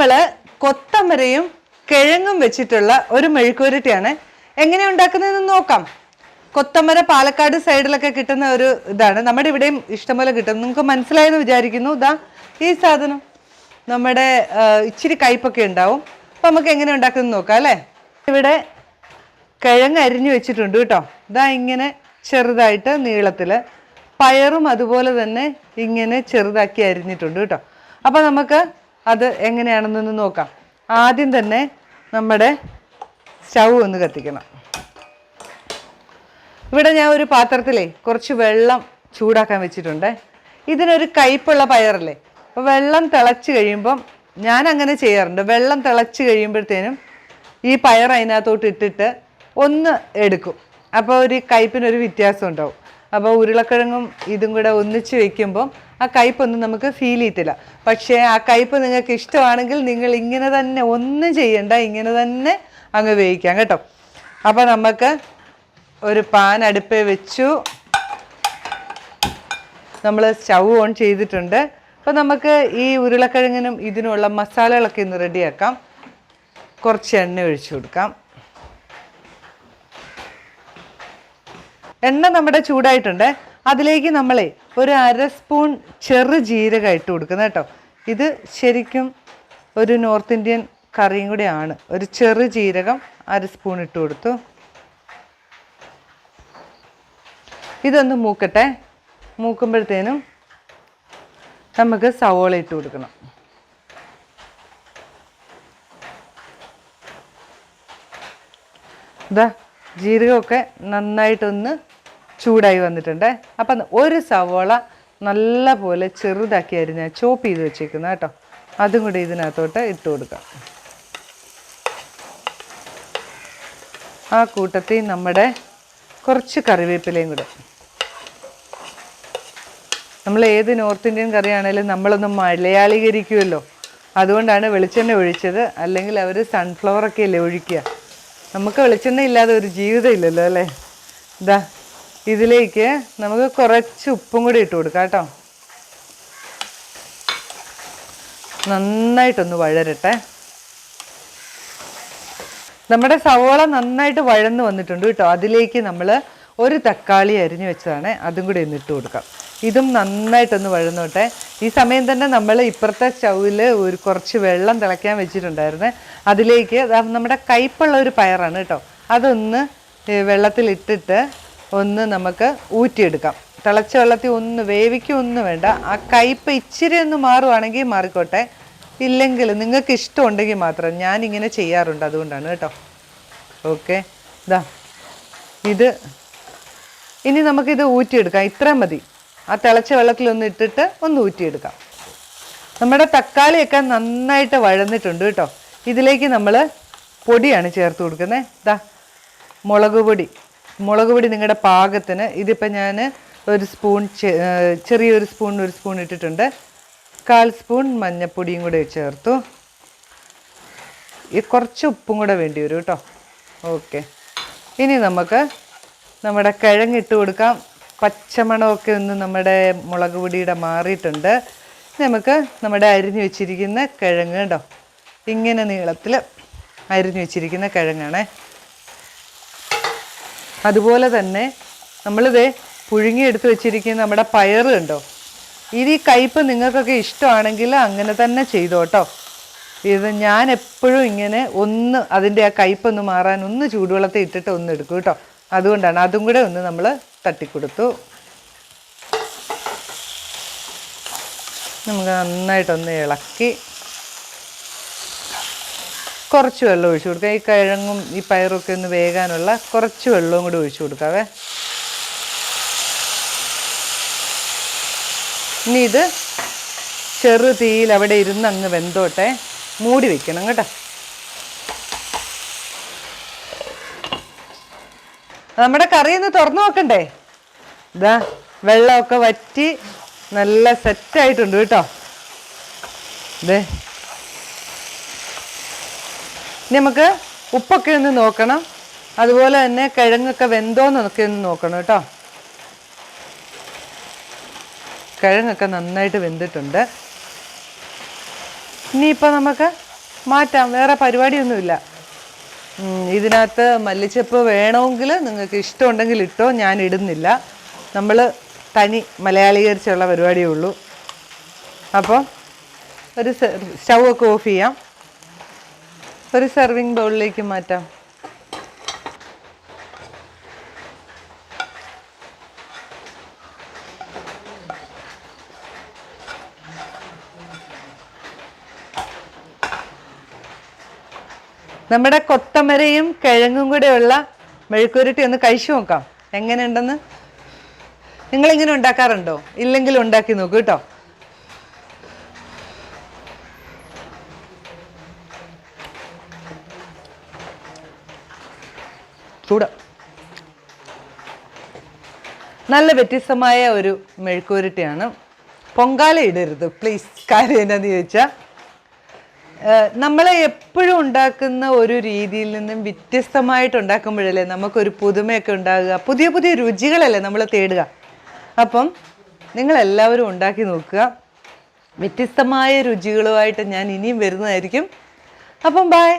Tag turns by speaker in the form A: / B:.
A: നമ്മൾ കൊത്തമരയും കിഴങ്ങും വെച്ചിട്ടുള്ള ഒരു മെഴുക്കുവരട്ടിയാണ്. എങ്ങനെ ഉണ്ടാക്കുന്നതെന്ന് നോക്കാം. കൊത്തമര പാലക്കാട് സൈഡിലൊക്കെ കിട്ടുന്ന ഒരു ഇതാണ്. നമ്മുടെ ഇവിടെയും ഇഷ്ടംപോലെ കിട്ടും. നിങ്ങൾക്ക് മനസ്സിലായെന്ന് വിചാരിക്കുന്നു. ഇതാ ഈ സാധനം നമ്മുടെ ഇച്ചിരി കയ്പൊക്കെ ഉണ്ടാവും. അപ്പം നമുക്ക് എങ്ങനെ ഉണ്ടാക്കുന്നത് നോക്കാം അല്ലേ? ഇവിടെ കിഴങ്ങ് അരിഞ്ഞു വെച്ചിട്ടുണ്ട് കേട്ടോ. ഇതാ ഇങ്ങനെ ചെറുതായിട്ട് നീളത്തിൽ പയറും അതുപോലെ തന്നെ ഇങ്ങനെ ചെറുതാക്കി അരിഞ്ഞിട്ടുണ്ട് കേട്ടോ. അപ്പം നമുക്ക് അത് എങ്ങനെയാണെന്നൊന്ന് നോക്കാം. ആദ്യം തന്നെ നമ്മുടെ സ്റ്റൗ ഒന്ന് കത്തിക്കണം. ഇവിടെ ഞാൻ ഒരു പാത്രത്തിലേ കുറച്ച് വെള്ളം ചൂടാക്കാൻ വെച്ചിട്ടുണ്ട്. ഇതിനൊരു കയ്പുള്ള പയറല്ലേ? അപ്പോൾ വെള്ളം തിളച്ച് കഴിയുമ്പം ഞാൻ അങ്ങനെ ചെയ്യാറുണ്ട്. വെള്ളം തിളച്ച് കഴിയുമ്പോഴത്തേനും ഈ പയർ അതിനകത്തോട്ട് ഇട്ടിട്ട് ഒന്ന് എടുക്കും. അപ്പോൾ ഒരു കയ്പിനൊരു വ്യത്യാസം ഉണ്ടാവും. അപ്പോൾ ഉരുളക്കിഴങ്ങും ഇതും കൂടെ ഒന്നിച്ച് വെക്കുമ്പം ആ കയ്പൊന്നും നമുക്ക് ഫീൽ ചെയ്യത്തില്ല. പക്ഷേ ആ കയ്പ് നിങ്ങൾക്ക് ഇഷ്ടമാണെങ്കിൽ നിങ്ങൾ ഇങ്ങനെ തന്നെ ഒന്നും ചെയ്യണ്ട ഇങ്ങനെ തന്നെ അങ്ങ് വേവിക്കാം കേട്ടോ. അപ്പോൾ നമുക്ക് ഒരു പാൻ അടുപ്പേ വെച്ചു. നമ്മൾ സ്റ്റൗ ഓൺ ചെയ്തിട്ടുണ്ട്. അപ്പോൾ നമുക്ക് ഈ ഉരുളക്കിഴങ്ങിനും ഇതിനുള്ള മസാലകളൊക്കെ ഇന്ന് റെഡിയാക്കാം. കുറച്ച് എണ്ണ ഒഴിച്ചു കൊടുക്കാം. എണ്ണ നമ്മുടെ ചൂടായിട്ടുണ്ട്. അതിലേക്ക് നമ്മളെ ഒരു അര സ്പൂൺ ചെറു ജീരകം ഇട്ട് കൊടുക്കുന്നത് കേട്ടോ. ഇത് ശരിക്കും ഒരു നോർത്ത് ഇന്ത്യൻ കറിയും കൂടിയാണ്. ഒരു ചെറു ജീരകം അര സ്പൂൺ ഇട്ട് കൊടുത്തു. ഇതൊന്ന് മൂക്കട്ടെ. മൂക്കുമ്പോഴത്തേനും നമുക്ക് സവോള ഇട്ട് കൊടുക്കണം. ജീരകമൊക്കെ നന്നായിട്ടൊന്ന് ചൂടായി വന്നിട്ടുണ്ട്. അപ്പം ഒരു സവോള നല്ല പോലെ ചെറുതാക്കി അരിഞ്ഞ ചോപ്പ് ചെയ്ത് വെച്ചേക്കുന്ന കേട്ടോ. അതും കൂടി ഇതിനകത്തോട്ട് ഇട്ട് കൊടുക്കാം. ആ കൂട്ടത്തിൽ നമ്മുടെ കുറച്ച് കറിവേപ്പിലയും കൂടെ. നമ്മൾ ഏത് നോർത്ത് ഇന്ത്യൻ കറിയാണേലും നമ്മളൊന്ന് മലയാളീകരിക്കുമല്ലോ. അതുകൊണ്ടാണ് വെളിച്ചെണ്ണ ഒഴിച്ചത്. അല്ലെങ്കിൽ അവർ സൺഫ്ലവർ ഒക്കെ അല്ലേ ഒഴിക്കുക. നമുക്ക് വെളിച്ചെണ്ണ ഇല്ലാതെ ഒരു ജീവിതം ഇല്ലല്ലോ അല്ലേ? ഇതാ ഇതിലേക്ക് നമുക്ക് കുറച്ച് ഉപ്പും കൂടി ഇട്ട് കൊടുക്കാം കേട്ടോ. നന്നായിട്ടൊന്ന് വഴരട്ടെ. നമ്മുടെ സവോള നന്നായിട്ട് വഴന്ന് വന്നിട്ടുണ്ട് കേട്ടോ. അതിലേക്ക് നമ്മൾ ഒരു തക്കാളി അരിഞ്ഞു വെച്ചതാണ്. അതും കൂടി ഒന്ന് ഇട്ട് കൊടുക്കാം. ഇതും നന്നായിട്ടൊന്ന് വഴന്നോട്ടെ. ഈ സമയം തന്നെ നമ്മൾ ഇപ്പുറത്തെ സ്റ്റൗവിൽ ഒരു കുറച്ച് വെള്ളം തിളയ്ക്കാൻ വെച്ചിട്ടുണ്ടായിരുന്നു. അതിലേക്ക് നമ്മുടെ കയ്പുള്ള ഒരു പയറാണ് കേട്ടോ. അതൊന്ന് വെള്ളത്തിലിട്ടിട്ട് ഒന്ന് നമുക്ക് ഊറ്റിയെടുക്കാം. തിളച്ച വെള്ളത്തിൽ ഒന്ന് വേവിക്കൊന്നും വേണ്ട. ആ കയ്പ് ഇച്ചിരി ഒന്ന് മാറുവാണെങ്കിൽ മാറിക്കോട്ടെ. ഇല്ലെങ്കിൽ നിങ്ങൾക്ക് ഇഷ്ടമുണ്ടെങ്കിൽ മാത്രം ഞാൻ ഇങ്ങനെ ചെയ്യാറുണ്ട് അതുകൊണ്ടാണ് കേട്ടോ. ഓക്കെ. ഇതാ ഇത് ഇനി നമുക്കിത് ഊറ്റിയെടുക്കാം. ഇത്രയും മതി. ആ തിളച്ച വെള്ളത്തിൽ ഒന്ന് ഇട്ടിട്ട് ഒന്ന് ഊറ്റിയെടുക്കാം. നമ്മുടെ തക്കാളിയൊക്കെ നന്നായിട്ട് വഴന്നിട്ടുണ്ട് കേട്ടോ. ഇതിലേക്ക് നമ്മൾ പൊടിയാണ് ചേർത്ത് കൊടുക്കുന്നത്. ഇതാ മുളക് പൊടി. മുളക് പൊടി നിങ്ങളുടെ പാകത്തിന് ഇതിപ്പോൾ ഞാൻ ഒരു സ്പൂൺ ചെറിയൊരു സ്പൂൺ ഒരു സ്പൂൺ ഇട്ടിട്ടുണ്ട്. കാൽ സ്പൂൺ മഞ്ഞൾപ്പൊടിയും കൂടെ ചേർത്തു. ഈ കുറച്ച് ഉപ്പും കൂടെ വേണ്ടി വരും കേട്ടോ. ഓക്കെ. ഇനി നമുക്ക് നമ്മുടെ കിഴങ്ങിട്ട് കൊടുക്കാം. പച്ചമണമൊക്കെ ഒന്ന് നമ്മുടെ മുളക് പൊടിയുടെ മാറിയിട്ടുണ്ട്. നമുക്ക് നമ്മുടെ അരിഞ്ഞു വെച്ചിരിക്കുന്ന കിഴങ്ങ് കേട്ടോ. ഇങ്ങനെ നീളത്തിൽ അരിഞ്ഞു വെച്ചിരിക്കുന്ന കിഴങ്ങാണേ. അതുപോലെ തന്നെ നമ്മളിത് പുഴുങ്ങിയെടുത്ത് വെച്ചിരിക്കുന്ന നമ്മുടെ പയർ കണ്ടോ? ഇത് ഈ നിങ്ങൾക്കൊക്കെ ഇഷ്ടമാണെങ്കിൽ അങ്ങനെ തന്നെ ചെയ്തോട്ടോ. ഇത് ഞാൻ എപ്പോഴും ഇങ്ങനെ ഒന്ന് അതിന്റെ ആ കയ്പൊന്ന് മാറാൻ ഒന്ന് ചൂടുവെള്ളത്തിൽ ഇട്ടിട്ട് ഒന്ന് എടുക്കും കേട്ടോ. അതുകൊണ്ടാണ് അതും കൂടെ ഒന്ന് നമ്മൾ തട്ടിക്കൊടുത്തു. നമുക്ക് നന്നായിട്ടൊന്ന് ഇളക്കി. കുറച്ച് വെള്ളം ഒഴിച്ചു കൊടുക്കാം. ഈ കിഴങ്ങും ഈ പയറൊക്കെ ഒന്ന് വേകാനുള്ള കുറച്ച് വെള്ളവും കൂടി ഒഴിച്ചു കൊടുക്കാവേ. ഇനി ഇത് ചെറു തീയിൽ അവിടെ ഇരുന്ന് അങ്ങ് വെന്തോട്ടെ. മൂടി വെക്കണം കേട്ടോ. നമ്മുടെ കറി ഒന്ന് തുറന്നു നോക്കണ്ടേ? ഇതാ വെള്ളമൊക്കെ വറ്റി നല്ല സെറ്റായിട്ടുണ്ട് കേട്ടോ. ഇതേ ഇനി നമുക്ക് ഉപ്പൊക്കെ ഒന്ന് നോക്കണം. അതുപോലെ തന്നെ കിഴങ്ങൊക്കെ വെന്തോന്നൊക്കെ ഒന്ന് നോക്കണം കേട്ടോ. കിഴങ്ങൊക്കെ നന്നായിട്ട് വെന്തിട്ടുണ്ട്. ഇനിയിപ്പോൾ നമുക്ക് മാറ്റാം. വേറെ പരിപാടിയൊന്നുമില്ല. ഇതിനകത്ത് മല്ലിച്ചപ്പ് വേണമെങ്കിൽ നിങ്ങൾക്ക് ഇഷ്ടമുണ്ടെങ്കിൽ ഇട്ടോ ഞാൻ ഇടുന്നില്ല. നമ്മൾ തനി മലയാളീകരിച്ചുള്ള പരിപാടിയേ ഉള്ളൂ. അപ്പോൾ ഒരു സ്റ്റൗ ഒക്കെ ഓഫ് ചെയ്യാം. ഒരു സെർവിങ് ബൗളിലേക്ക് മാറ്റാം. നമ്മുടെ കൊത്തമരയും കിഴങ്ങും കൂടെയുള്ള മെഴുക്കുരുട്ടി ഒന്ന് കഴിച്ചു നോക്കാം. എങ്ങനെയുണ്ടെന്ന്? നിങ്ങളിങ്ങനെ ഉണ്ടാക്കാറുണ്ടോ? ഇല്ലെങ്കിൽ ഉണ്ടാക്കി നോക്കൂ കേട്ടോ. ചൂട്. നല്ല വ്യത്യസ്തമായ ഒരു മെഴുക്കുരുട്ടിയാണ് പൊങ്കാല ഇടരുത് പ്ലീസ് കാര്യം എന്നാന്ന് ചോദിച്ചാൽ നമ്മൾ എപ്പോഴും ഉണ്ടാക്കുന്ന ഒരു രീതിയിൽ നിന്നും വ്യത്യസ്തമായിട്ട് ഉണ്ടാക്കുമ്പോഴല്ലേ നമുക്കൊരു പുതുമയൊക്കെ ഉണ്ടാകുക. പുതിയ പുതിയ രുചികളല്ലേ നമ്മൾ തേടുക. അപ്പം നിങ്ങളെല്ലാവരും ഉണ്ടാക്കി നോക്കുക. വ്യത്യസ്തമായ രുചികളുമായിട്ട് ഞാൻ ഇനിയും വരുന്നതായിരിക്കും. അപ്പം ബായ്